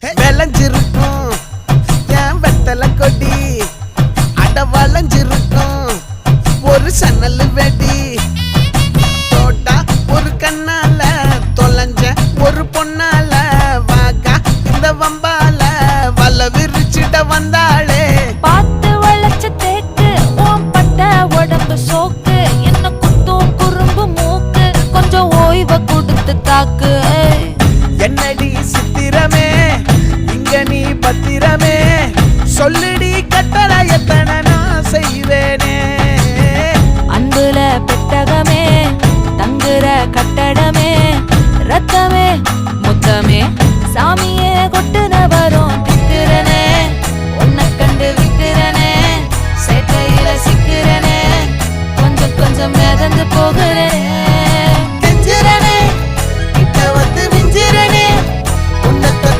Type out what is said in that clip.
விளைஞ்சிருக்கும். என் வெத்தலை கொடி அட வளைஞ்சிருக்கும். ஒரு சன்னல் வெடி. தோட்டா ஒரு கண்ணால தொலைஞ்ச ஒரு பொண்ணால வாக்கா இந்த வம்பால வல விரிச்சிட வந்தாளே. பார்த்து வளைச்ச தேக்கு உன் உடம்பு சோக்கு. என்ன குத்தும் குறும்பு மூக்கு கொஞ்சம் ஓய்வை கொடுத்து தாக்கு. சொல்லிடி கட்டளை எத்தனை நான் செய்வேனே? அன்புல பெட்டகமே தங்குற கட்டடமே ரத்தமே முத்தமே சாமியே கொட்டுன வரும் திட்டுறனே உன்னை கண்டு விட்டுறனே சேட்டையில சிக்கிறனே கொஞ்சம் கொஞ்சம் மிதந்து போகிறேன்.